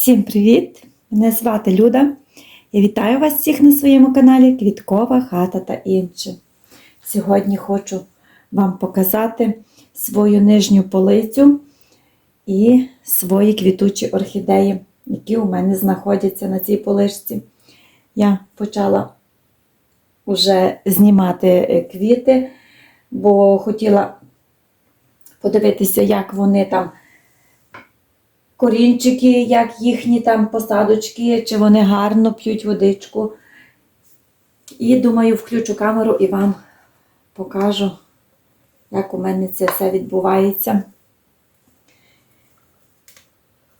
Всім привіт! Мене звати Люда. Я вітаю вас всіх на своєму каналі Квіткова хата та інше. Сьогодні хочу вам показати свою нижню полицю і свої квітучі орхідеї, які у мене знаходяться на цій поличці. Я почала вже знімати е, квіти, бо хотіла подивитися, як вони там корінчики, як їхні там посадочки, чи вони гарно п'ють водичку. І думаю, включу камеру і вам покажу, як у мене це все відбувається.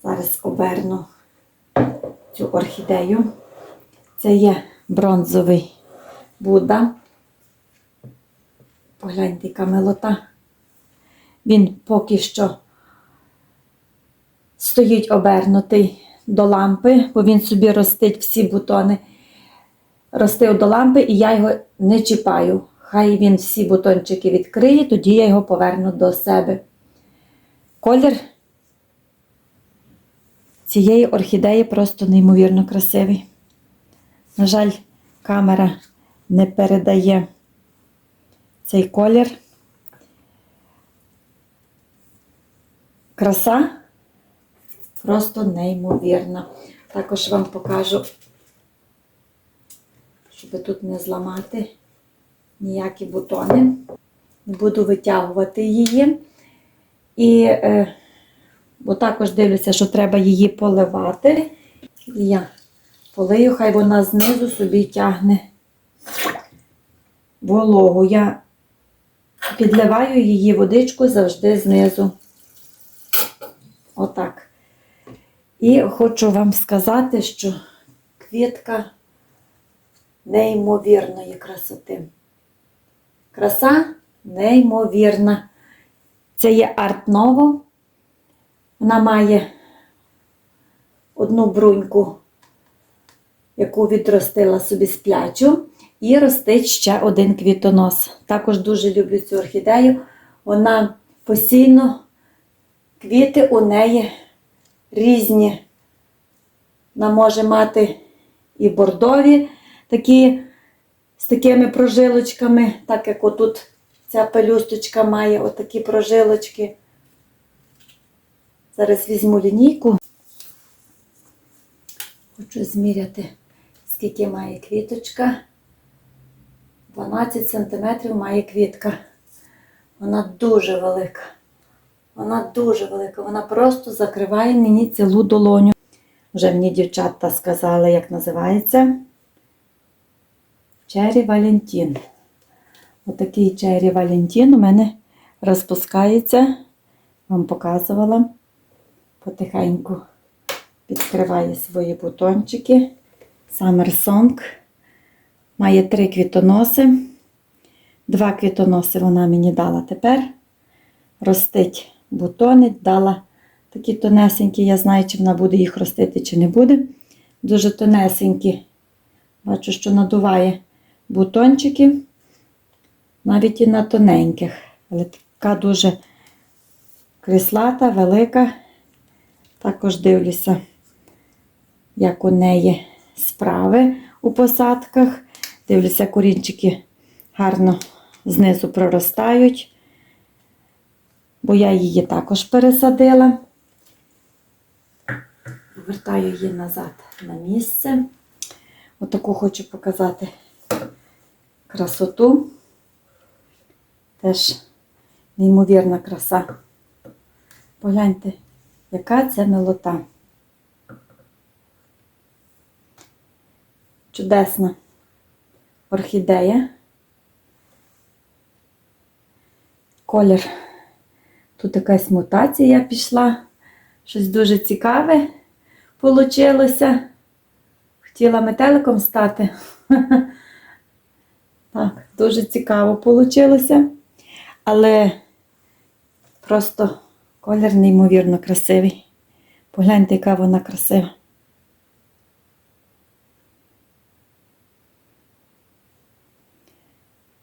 Зараз оберну цю орхідею. Це є бронзовий Будда. Погляньте, яка милота. Він поки що стоїть обернутий до лампи, бо він собі ростить всі бутони. Ростив до лампи, і я його не чіпаю. Хай він всі бутончики відкриє, тоді я його поверну до себе. Колір цієї орхідеї просто неймовірно красивий. На жаль, камера не передає цей колір. Краса просто неймовірна. Також вам покажу, щоб тут не зламати ніякі бутони. Не буду витягувати її. І е, бо також дивлюся, що треба її поливати. Я полию, хай вона знизу собі тягне вологу. Я підливаю її водичку завжди знизу. Отак. І хочу вам сказати, що квітка неймовірної красоти. Краса неймовірна. Це є арт-ново. Вона має одну бруньку, яку відростила собі сплячу, і ростить ще один квітонос. Також дуже люблю цю орхідею. Вона постійно, квіти у неї різні. Вона може мати і бордові, такі з такими прожилочками, так як отут ця пелюсточка має отакі прожилочки. Зараз візьму лінійку. Хочу зміряти, скільки має квіточка. 12 см має квітка. Вона дуже велика. Вона дуже велика, вона просто закриває мені цілу долоню. Вже мені дівчата сказали, як називається. Чері Валентін. Отакий Чері Валентін у мене розпускається. Вам показувала. Потихеньку відкриває свої бутончики. Summer Song. Має три квітоноси. Два квітоноси вона мені дала тепер. Ростить бутони, дала такі тонесенькі, я знаю, чи вона буде їх ростити, чи не буде. Дуже тонесенькі. Бачу, що надуває бутончики, навіть і на тоненьких. Але така дуже крислата, велика. Також дивлюся, як у неї справи у посадках. Дивлюся, корінчики гарно знизу проростають бо я її також пересадила. Повертаю її назад на місце. Отаку хочу показати красоту. Теж неймовірна краса. Погляньте, яка це милота. Чудесна орхідея. Колір Тут якась мутація пішла. Щось дуже цікаве получилося. Хотіла метеликом стати. Так, дуже цікаво вийшло. Але просто колір неймовірно красивий. Погляньте, яка вона красива.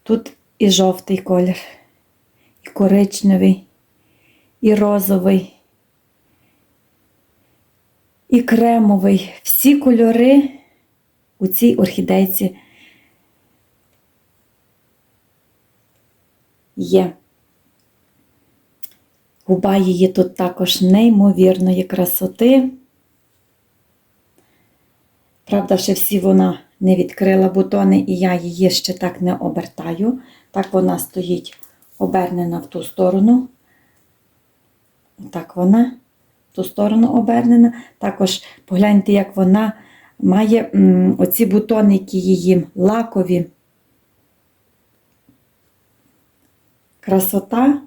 Тут і жовтий колір, і коричневий і розовий, і кремовий. Всі кольори у цій орхідейці є. Губа її тут також неймовірної красоти. Правда, ще всі вона не відкрила бутони, і я її ще так не обертаю. Так вона стоїть обернена в ту сторону. Так вона в ту сторону обернена. Також погляньте, як вона має м, оці бутоники її лакові. Красота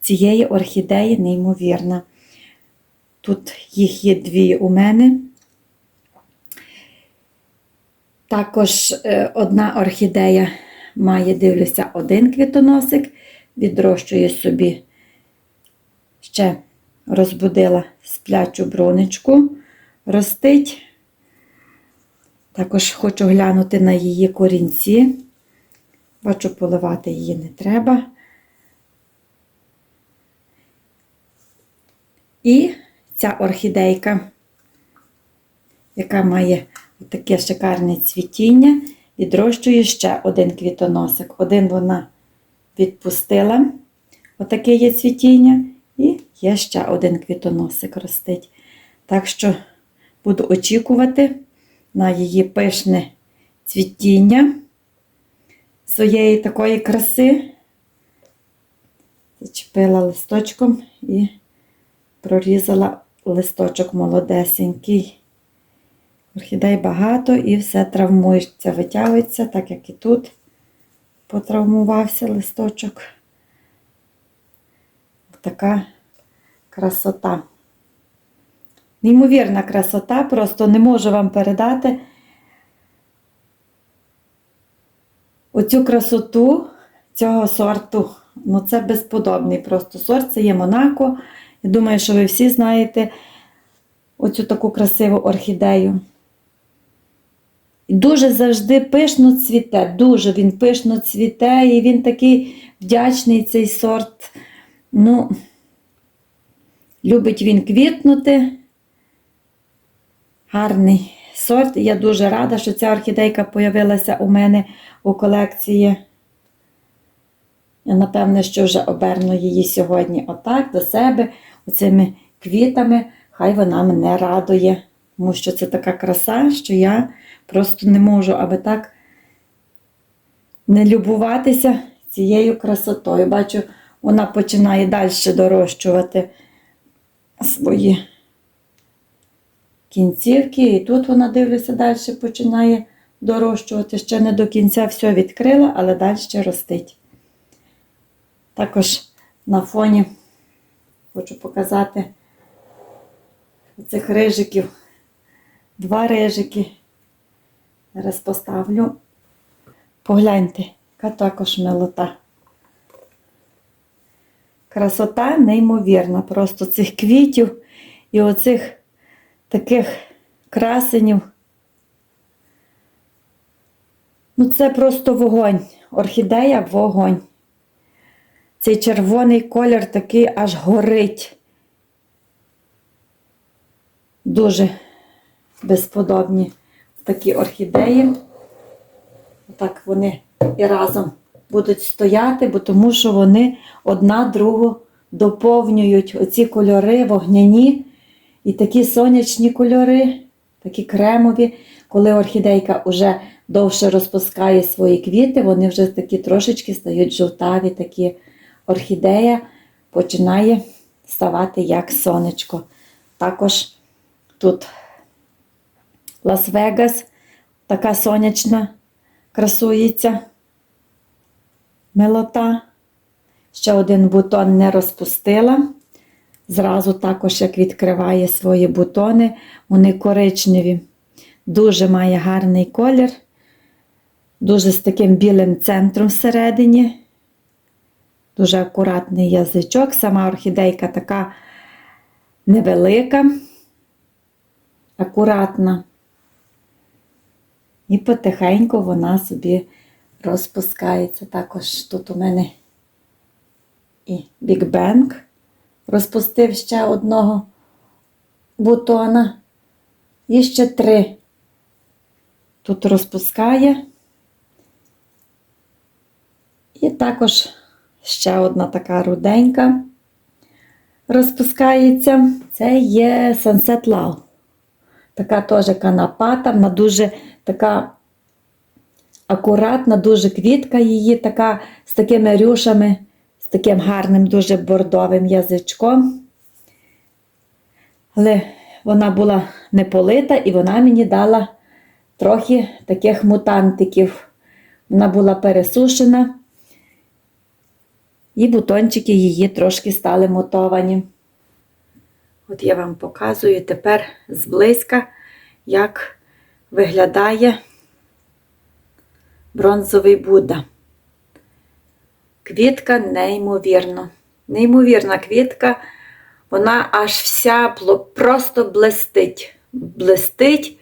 цієї орхідеї неймовірна. Тут їх є дві у мене. Також е, одна орхідея має, дивлюся, один квітоносик, відрощує собі, ще розбудила сплячу бронечку, ростить. Також хочу глянути на її корінці. Бачу, поливати її не треба. І ця орхідейка, яка має таке шикарне цвітіння, відрощує ще один квітоносик. Один вона відпустила, отаке є цвітіння, і є ще один квітоносик ростить. Так що буду очікувати на її пишне цвітіння своєї такої краси. Зачепила листочком і прорізала листочок молодесенький. Орхідей багато і все травмується, витягується, так як і тут потравмувався листочок. Така красота. Неймовірна красота, просто не можу вам передати оцю красоту цього сорту. Ну, це безподобний просто сорт, це є Монако. Я думаю, що ви всі знаєте оцю таку красиву орхідею. Дуже завжди пишно цвіте, дуже він пишно цвіте, і він такий вдячний цей сорт. Ну, любить він квітнути. Гарний сорт. Я дуже рада, що ця орхідейка появилася у мене у колекції. Я, напевне, що вже оберну її сьогодні отак до себе, оцими квітами. Хай вона мене радує, тому що це така краса, що я просто не можу аби так не любуватися цією красотою. Бачу, вона починає далі дорощувати свої кінцівки. І тут вона, дивлюся, далі починає дорощувати. Ще не до кінця все відкрила, але далі ростить. Також на фоні хочу показати цих рижиків. Два рижики. Зараз поставлю. Погляньте, яка також милота. Красота неймовірна, просто цих квітів і оцих таких красенів. Ну, це просто вогонь. Орхідея вогонь. Цей червоний колір такий аж горить. Дуже безподобні такі орхідеї. Так вони і разом будуть стояти, бо тому що вони одна другу доповнюють оці кольори вогняні і такі сонячні кольори, такі кремові. Коли орхідейка вже довше розпускає свої квіти, вони вже такі трошечки стають жовтаві, такі орхідея починає ставати як сонечко. Також тут Лас-Вегас, така сонячна, красується милота. Ще один бутон не розпустила. Зразу також, як відкриває свої бутони, вони коричневі. Дуже має гарний колір, дуже з таким білим центром всередині. Дуже акуратний язичок. Сама орхідейка така невелика, акуратна. І потихеньку вона собі розпускається. Також тут у мене і Bang розпустив ще одного бутона. І ще три. Тут розпускає. І також ще одна така руденька розпускається. Це є Sunset Love. Така теж канапата, вона дуже така акуратна, дуже квітка її, така з такими рюшами, з таким гарним, дуже бордовим язичком. Але вона була не полита і вона мені дала трохи таких мутантиків. Вона була пересушена, і бутончики її трошки стали мутовані. От я вам показую тепер зблизька, як виглядає бронзовий Будда. Квітка неймовірно. Неймовірна квітка, вона аж вся просто блистить. Блистить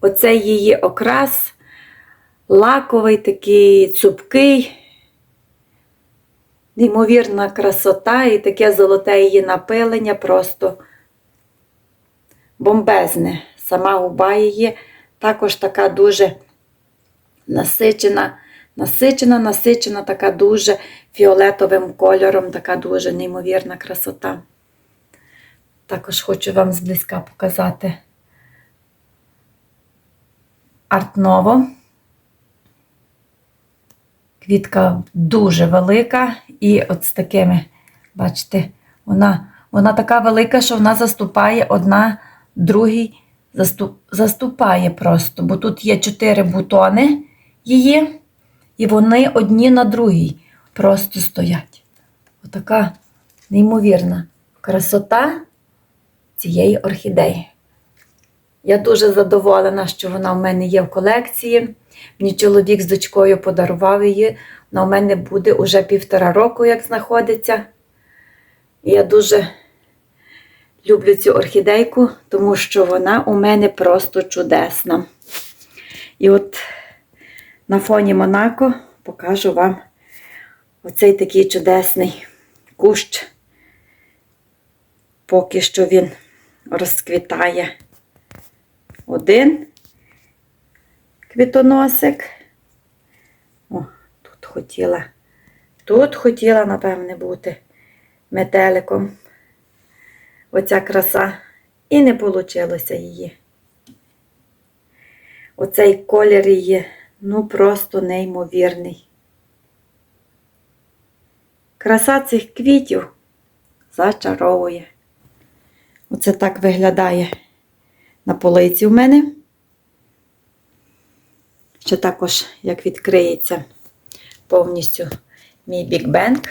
оцей її окрас, лаковий, такий цупкий, неймовірна красота і таке золоте її напилення просто бомбезне. Сама губа її також така дуже насичена, насичена, насичена, така дуже фіолетовим кольором, така дуже неймовірна красота. Також хочу вам зблизька показати артново. Квітка дуже велика, і от з такими, бачите, вона, вона така велика, що вона заступає одна другій, заступ, заступає просто, бо тут є чотири бутони її, і вони одні на другій просто стоять. Отака неймовірна красота цієї орхідеї. Я дуже задоволена, що вона в мене є в колекції. Мені чоловік з дочкою подарував її. Вона у мене буде уже півтора року, як знаходиться. І я дуже люблю цю орхідейку, тому що вона у мене просто чудесна. І от на фоні Монако покажу вам оцей такий чудесний кущ. Поки що він розквітає один квітоносик. О, тут хотіла, тут хотіла, напевне, бути метеликом. Оця краса. І не вийшло її. Оцей колір її, ну, просто неймовірний. Краса цих квітів зачаровує. Оце так виглядає на полиці в мене. Ще також, як відкриється повністю мій бікбенк.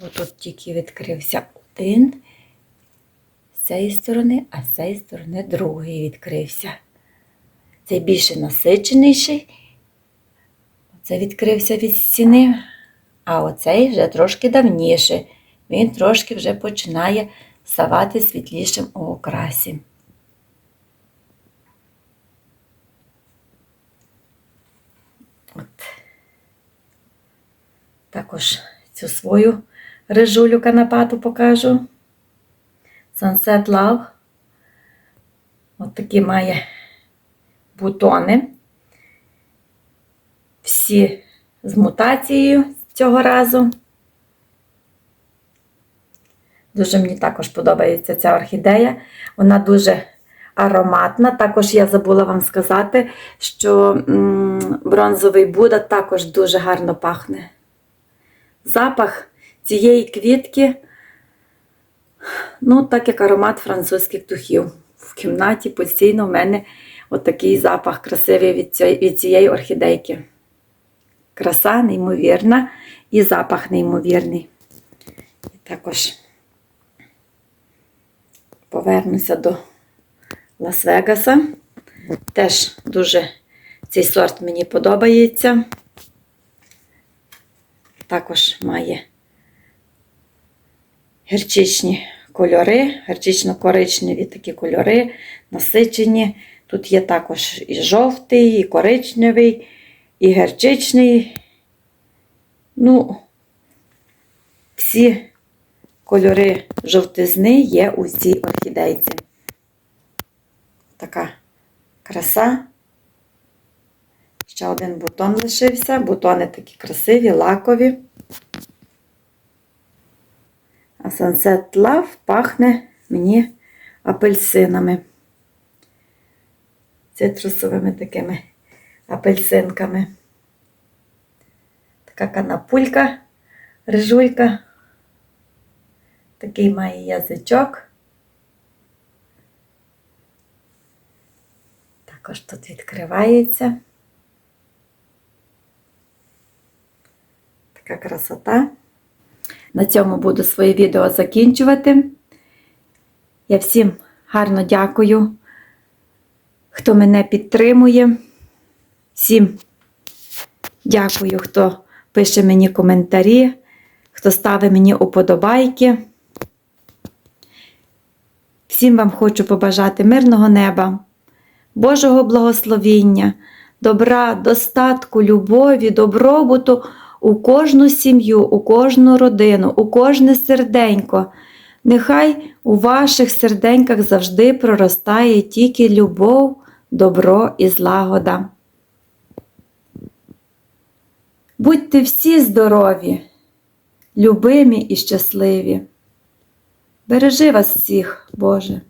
Бо тут тільки відкрився один з цієї сторони, а з цієї сторони другий відкрився. Цей більше насиченіший. Оце відкрився від стіни, а оцей вже трошки давніше. Він трошки вже починає ставати світлішим у окрасі. От. Також цю свою рижулю канапату покажу. Sunset Love. От такі має бутони. Всі з мутацією цього разу. Дуже мені також подобається ця орхідея. Вона дуже ароматна. Також я забула вам сказати, що бронзовий Будда також дуже гарно пахне. Запах цієї квітки, ну, так як аромат французьких духів. В кімнаті постійно в мене отакий запах красивий від цієї, від цієї орхідейки. Краса неймовірна і запах неймовірний. І також повернуся до Лас-Вегаса. Теж дуже цей сорт мені подобається. Також має гірчичні кольори, гірчично-коричневі такі кольори, насичені. Тут є також і жовтий, і коричневий, і гірчичний. Ну, всі кольори жовтизни є у цій орхідейці. Така краса. Ще один бутон лишився. Бутони такі красиві, лакові. А Sunset Love пахне мені апельсинами. Цитрусовими такими апельсинками. Така канапулька, рижулька. Такий має язичок. Також тут відкривається. Така красота. На цьому буду своє відео закінчувати. Я всім гарно дякую, хто мене підтримує. Всім дякую, хто пише мені коментарі, хто ставить мені уподобайки. Всім вам хочу побажати мирного неба, Божого благословіння, добра, достатку, любові, добробуту у кожну сім'ю, у кожну родину, у кожне серденько. Нехай у ваших серденьках завжди проростає тільки любов, добро і злагода. Будьте всі здорові, любимі і щасливі. Бережи вас всіх, Боже.